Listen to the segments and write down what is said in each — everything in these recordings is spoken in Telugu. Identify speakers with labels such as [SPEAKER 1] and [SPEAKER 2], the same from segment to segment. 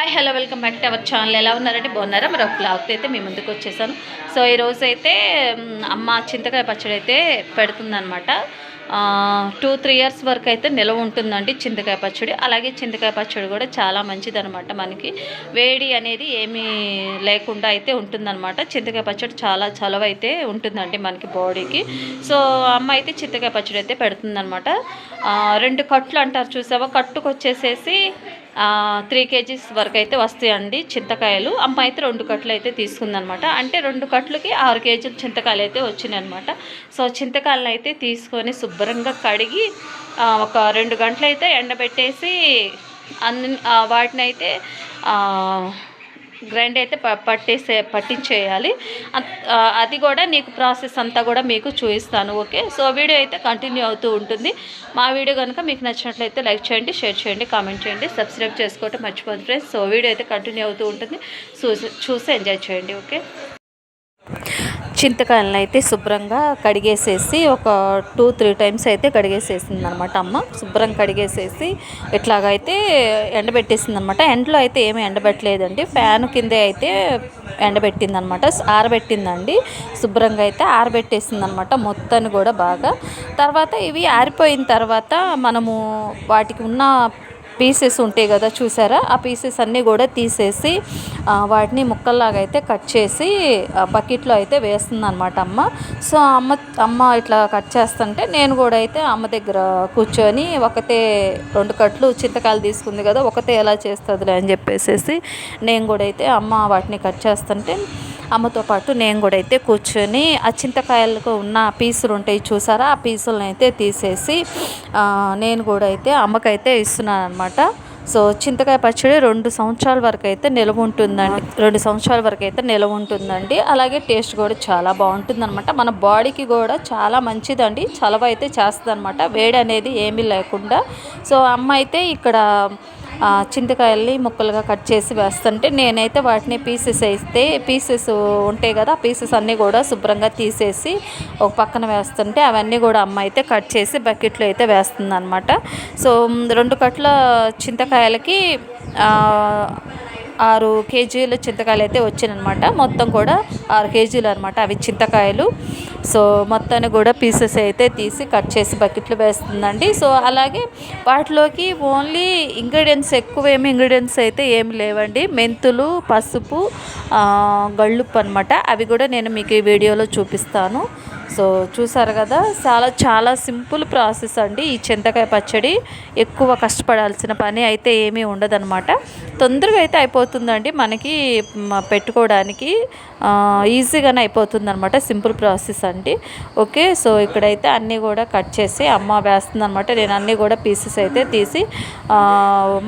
[SPEAKER 1] Hi hello welcome back to our channel. ఎలా ఉన్నారంటే బాగున్నారా? మరి ఒక బ్లాగ్తో అయితే మీ ముందుకు వచ్చేసాను. సో ఈరోజు అయితే అమ్మ చింతకాయ పచ్చడి అయితే పెడుతుందనమాట టూ త్రీ ఇయర్స్ వరకు అయితే నిలవ ఉంటుందండి చింతకాయ పచ్చడి. అలాగే చింతకాయ పచ్చడి కూడా చాలా మంచిదనమాట మనకి. వేడి అనేది ఏమీ లేకుండా అయితే ఉంటుందన్నమాట. చింతకాయ పచ్చడి చాలా చలవ అయితే ఉంటుందండి మనకి బాడీకి. సో అమ్మ అయితే చింతకాయ పచ్చడి అయితే పెడుతుందనమాట రెండు కట్లు అంటారు చూసావా? కట్టుకు వచ్చేసేసి త్రీ కేజీస్ వరకు అయితే వస్తాయండి చింతకాయలు. అమ్మ అయితే రెండు కట్లు అయితే తీసుకుందనమాట. అంటే రెండు కట్లకి ఆరు కేజీలు చింతకాయలు అయితే వచ్చినాయి అనమాట సో చింతకాయలను అయితే తీసుకొని శుభ్రంగా కడిగి ఒక రెండు గంటలు అయితే ఎండబెట్టేసి అన్ని వాటిని అయితే గ్రైండ్ అయితే ప పట్టేసే పట్టించేయాలి. అది కూడా నీకు ప్రాసెస్ అంతా కూడా మీకు చూపిస్తాను ఓకే? సో వీడియో అయితే కంటిన్యూ అవుతూ ఉంటుంది. మా వీడియో కనుక మీకు నచ్చినట్లయితే లైక్ చేయండి షేర్ చేయండి కామెంట్ చేయండి సబ్స్క్రైబ్ చేసుకోవటం మర్చిపోదు ఫ్రెండ్స్. సో వీడియో అయితే కంటిన్యూ అవుతూ ఉంటుంది. చూసి చూసి ఎంజాయ్ చేయండి ఓకే? చింతకాయలను అయితే శుభ్రంగా కడిగేసేసి ఒక టూ త్రీ టైమ్స్ అయితే కడిగేసేసింది అనమాట అమ్మ. శుభ్రం కడిగేసేసి ఇట్లాగైతే ఎండబెట్టేసింది అనమాట ఎండలో అయితే ఏమీ ఎండబెట్టలేదండి. ఫ్యాన్ కిందే అయితే ఎండబెట్టింది అనమాట ఆరబెట్టిందండి. శుభ్రంగా అయితే ఆరబెట్టేసింది అనమాట మొత్తాన్ని కూడా బాగా. తర్వాత ఇవి ఆరిపోయిన తర్వాత మనము వాటికి ఉన్న పీసెస్ ఉంటాయి కదా చూసారా? ఆ పీసెస్ అన్నీ కూడా తీసేసి వాటిని ముక్కల్లాగా అయితే కట్ చేసి బకెట్లో అయితే వేస్తుంది అనమాట అమ్మ. సో అమ్మ అమ్మ ఇట్లా కట్ చేస్తుంటే నేను కూడా అయితే అమ్మ దగ్గర కూర్చొని ఒకతే రెండు కట్లు చింతకాయలు తీసుకుంది కదా ఒకతే ఎలా చేస్తుందిలే అని చెప్పేసేసి నేను కూడా అయితే అమ్మ వాటిని కట్ చేస్తుంటే అమ్మతో పాటు నేను కూడా అయితే కూర్చొని ఆ చింతకాయలకు ఉన్న పీసులు ఉంటాయి చూసారా? ఆ పీసులను అయితే తీసేసి నేను కూడా అయితే అమ్మకైతే ఇస్తున్నాను అనమాట సో చింతకాయ పచ్చడి రెండు సంవత్సరాల వరకు అయితే నిలవ ఉంటుందండి. రెండు సంవత్సరాల వరకు అయితే నిలవ ఉంటుందండి. అలాగే టేస్ట్ కూడా చాలా బాగుంటుంది అనమాట మన బాడీకి కూడా చాలా మంచిదండి. చలవ అయితే చేస్తుంది అనమాట వేడి అనేది ఏమీ లేకుండా. సో అమ్మ అయితే ఇక్కడ చింతకాయల్ని ముక్కలుగా కట్ చేసి వేస్తుంటే నేనైతే వాటిని పీసెస్ వేస్తే పీసెస్ ఉంటాయి కదా పీసెస్ అన్నీ కూడా శుభ్రంగా తీసేసి ఒక పక్కన వేస్తుంటే అవన్నీ కూడా అమ్మ అయితే కట్ చేసి బకెట్లో అయితే వేస్తుంది అనమాట సో రెండు కట్ల చింతకాయలకి ఆరు కేజీల చింతకాయలు అయితే వచ్చినమాట మొత్తం కూడా ఆరు కేజీలు అనమాట అవి చింతకాయలు. సో మొత్తాన్ని కూడా పీసెస్ అయితే తీసి కట్ చేసి బకెట్లు వేస్తుందండి. సో అలాగే వాటిలోకి ఓన్లీ ఇంగ్రీడియంట్స్ ఎక్కువ ఏమి ఇంగ్రీడియంట్స్ అయితే ఏమి లేవండి. మెంతులు పసుపు గళ్ళుప్పు అనమాట. అవి కూడా నేను మీకు ఈ వీడియోలో చూపిస్తాను. సో చూసారు కదా చాలా చాలా సింపుల్ ప్రాసెస్ అండి ఈ చింతకాయ పచ్చడి. ఎక్కువ కష్టపడాల్సిన పని అయితే ఏమీ ఉండదన్నమాట. తొందరగా అయితే అయిపోతుందండి మనకి పెట్టుకోవడానికి. ఈజీగానే అయిపోతుందనమాట సింపుల్ ప్రాసెస్ అండి. ఓకే సో ఇక్కడైతే అన్నీ కూడా కట్ చేసి అమ్మ వేస్తుందనమాట నేను అన్నీ కూడా పీసెస్ అయితే తీసి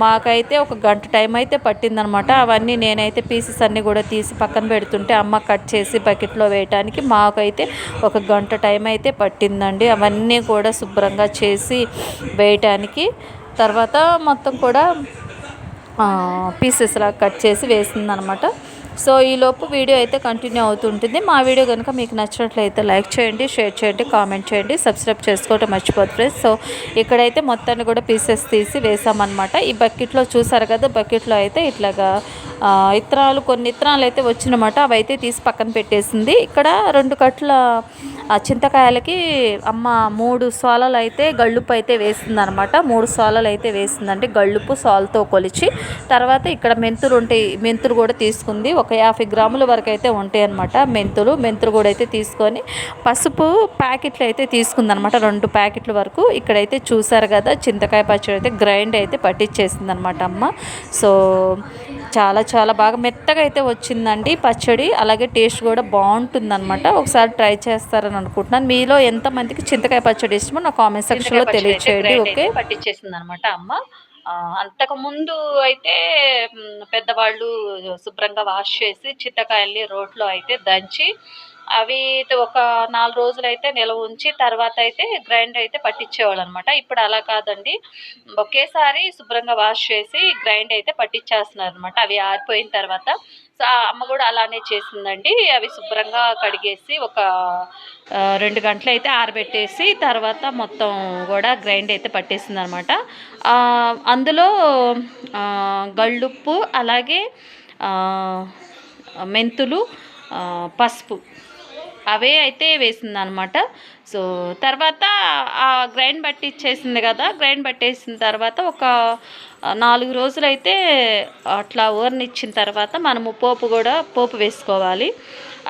[SPEAKER 1] మాకైతే ఒక గంట టైం అయితే పట్టిందనమాట అవన్నీ నేనైతే పీసెస్ అన్నీ కూడా తీసి పక్కన పెడుతుంటే అమ్మ కట్ చేసి బకెట్లో వేయటానికి మాకైతే ఒక గంట టైం అయితే పట్టిందండి. అవన్నీ కూడా శుభ్రంగా చేసి వేయటానికి. తర్వాత మొత్తం కూడా పీసెస్లా కట్ చేసి వేసిందనమాట. సో ఈలోపు వీడియో అయితే కంటిన్యూ అవుతుంటుంది. మా వీడియో కనుక మీకు నచ్చినట్లయితే లైక్ చేయండి షేర్ చేయండి కామెంట్ చేయండి సబ్స్క్రైబ్ చేసుకోవటం మర్చిపోదు ఫ్రెండ్స్. సో ఇక్కడైతే మొత్తాన్ని కూడా పీసెస్ తీసి వేసామన్నమాట ఈ బకెట్లో చూసారు కదా బకెట్లో అయితే ఇట్లాగా ఇత్తనాలు కొన్ని ఇత్తనాలు అయితే వచ్చినమాట. అవి అయితే తీసి పక్కన పెట్టేసింది. ఇక్కడ రెండు కట్ల ఆ, చింతకాయలకి అమ్మ మూడు సోలలు అయితే గళ్ళుప్పు అయితే వేసింది అనమాట మూడు సోలలు అయితే వేసిందండి. గళ్ళుప్పు సాల్తో కొలిచి తర్వాత ఇక్కడ మెంతులు ఉంటాయి మెంతులు కూడా తీసుకుంది. ఒక యాభై గ్రాముల వరకు అయితే ఉంటాయి అనమాట మెంతులు. మెంతులు కూడా అయితే తీసుకొని పసుపు ప్యాకెట్లు అయితే తీసుకుందనమాట రెండు ప్యాకెట్ల వరకు. ఇక్కడైతే చూసారు కదా చింతకాయ పచ్చడి అయితే గ్రైండ్ అయితే పట్టించేసింది అనమాట అమ్మ. సో చాలా చాలా బాగా మెత్తగా అయితే వచ్చిందండి పచ్చడి. అలాగే టేస్ట్ కూడా బాగుంటుంది అనమాట ఒకసారి ట్రై చేస్తారని అనుకుంటున్నాను. మీలో ఎంతమందికి చింతకాయ పచ్చడి ఇష్టమో నా కామెంట్ సెక్షన్లో తెలియచేయండి ఓకే? పట్టించేసింది అనమాట అమ్మ. అంతకు ముందు అయితే పెద్దవాళ్ళు శుభ్రంగా వాష్ చేసి చింతకాయల్ని రోట్లో అయితే దంచి అవి ఒక నాలుగు రోజులు అయితే నిల్వ ఉంచి తర్వాత అయితే గ్రైండ్ అయితే పట్టించేవాళ్ళు అనమాట ఇప్పుడు అలా కాదండి. ఒకేసారి శుభ్రంగా వాష్ చేసి గ్రైండ్ అయితే పట్టించేస్తున్నారు అనమాట అవి ఆరిపోయిన తర్వాత. సో ఆ అమ్మ కూడా అలానే చేసిందండి. అవి శుభ్రంగా కడిగేసి ఒక రెండు గంటలు అయితే ఆరబెట్టేసి తర్వాత మొత్తం కూడా గ్రైండ్ అయితే పట్టేసింది అనమాట అందులో గళ్ళుప్పు అలాగే మెంతులు పసుపు అవే అయితే వేసింది అనమాట సో తర్వాత ఆ గ్రైండ్ పట్టించేసింది కదా గ్రైండ్ పట్టేసిన తర్వాత ఒక నాలుగు రోజులు అయితే అట్లా ఊరనిచ్చిన తర్వాత మనము పోపు కూడా పోపు వేసుకోవాలి.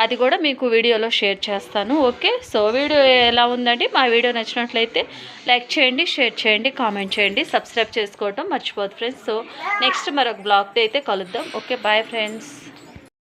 [SPEAKER 1] అది కూడా మీకు వీడియోలో షేర్ చేస్తాను. ఓకే? సో వీడియో ఎలా ఉందండి? మా వీడియో నచ్చినట్లయితే లైక్ చేయండి షేర్ చేయండి కామెంట్ చేయండి సబ్స్క్రైబ్ చేసుకోవడం మర్చిపోదు ఫ్రెండ్స్. సో నెక్స్ట్ మరొక బ్లాగ్తో అయితే కలుద్దాం. ఓకే? Bye friends.